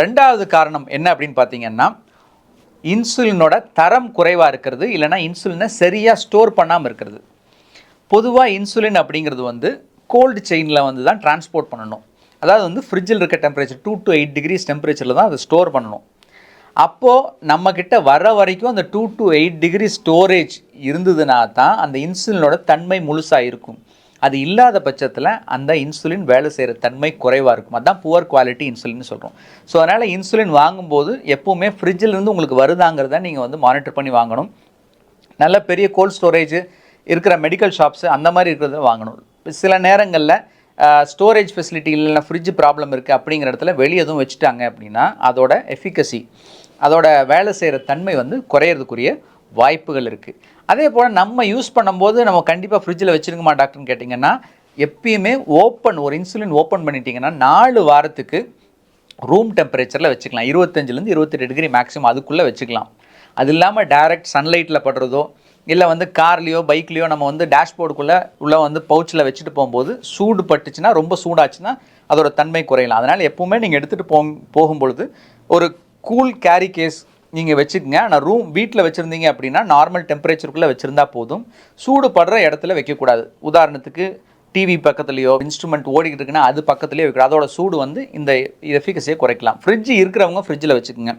ரெண்டாவது காரணம் என்ன அப்படின்னு பார்த்தீங்கன்னா இன்சுலினோட தரம் குறைவாக இருக்கிறது இல்லைன்னா இன்சுலினை சரியாக ஸ்டோர் பண்ணாமல் இருக்கிறது. பொதுவாக இன்சுலின் அப்படிங்கிறது வந்து கோல்டு செயினில் வந்து தான் டிரான்ஸ்போர்ட் பண்ணணும். அதாவது வந்து ஃப்ரிட்ஜில் இருக்க temperature two to eight degrees டெம்பரேச்சரில் தான் அதை ஸ்டோர் பண்ணணும். அப்போது நம்மக்கிட்ட வர வரைக்கும் அந்த two to eight degree storage இருந்ததுனா தான் அந்த இன்சுலினோட தன்மை முழுசாக இருக்கும். அது இல்லாத பட்சத்தில் அந்த இன்சுலின் வேலை செய்கிற தன்மை குறைவாக இருக்கும். அதான் புவர் குவாலிட்டி இன்சுலின் சொல்கிறோம் ஸோ அதனால் இன்சுலின் வாங்கும்போது எப்போவுமே ஃப்ரிட்ஜிலேருந்து உங்களுக்கு வருதாங்கிறத நீங்கள் வந்து மானிட்டர் பண்ணி வாங்கணும். நல்ல பெரிய கோல்ட் ஸ்டோரேஜ் இருக்கிற மெடிக்கல் ஷாப்ஸு அந்த மாதிரி இருக்கிறத வாங்கணும். சில நேரங்களில் ஸ்டோரேஜ் ஃபெசிலிட்டி இல்லைன்னா ஃப்ரிட்ஜ் ப்ராப்ளம் இருக்குது அப்படிங்கிற இடத்துல வெளியே எதுவும் வச்சுட்டாங்க அப்படின்னா அதோட எஃபிகசி அதோட வேலை செய்கிற தன்மை வந்து குறையிறதுக்குரிய வாய்ப்புகள் இருக்குது அதே போல் நம்ம யூஸ் பண்ணும்போது நம்ம கண்டிப்பாக ஃப்ரிட்ஜில் வச்சுருக்குமா டாக்டர்னு கேட்டிங்கன்னா எப்பயுமே ஓப்பன் ஒரு இன்சுலின் ஓப்பன் பண்ணிட்டீங்கன்னா நாலு வாரத்துக்கு ரூம் டெம்பரேச்சரில் வச்சுக்கலாம். இருபத்தஞ்சிலேருந்து இருபத்தெட்டு டிகிரி மேக்ஸிமம் அதுக்குள்ளே வச்சுக்கலாம். அது இல்லாமல் டைரக்ட் சன்லைட்டில் படுறதோ இல்லை வந்து கார்லேயோ பைக்லேயோ நம்ம வந்து டேஷ்போர்டுக்குள்ளே உள்ள வந்து பவுச்சில் வச்சுட்டு போகும்போது சூடு பட்டுச்சுன்னா ரொம்ப சூடாச்சுன்னா அதோட தன்மை குறையலாம். அதனால் எப்பவுமே நீங்கள் எடுத்துகிட்டு போ போகும்பொழுது ஒரு கூல் கேரி கேஸ் நீங்கள் வச்சுக்கோங்க. ஆனால் ரூம் வீட்டில் வச்சுருந்தீங்க அப்படின்னா நார்மல் டெம்பரேச்சருக்குள்ளே வச்சுருந்தா போதும். சூடு படுற இடத்துல வைக்கக்கூடாது. உதாரணத்துக்கு டிவி பக்கத்துலேயோ இன்ஸ்ட்ருமெண்ட் ஓடிக்கிட்டு இருக்குன்னா அது பக்கத்துலேயே வைக்கணும் அதோட சூடு வந்து இந்த எஃபிகசியை குறைக்கலாம். ஃப்ரிட்ஜ் இருக்கிறவங்க ஃப்ரிட்ஜில் வச்சுக்கோங்க.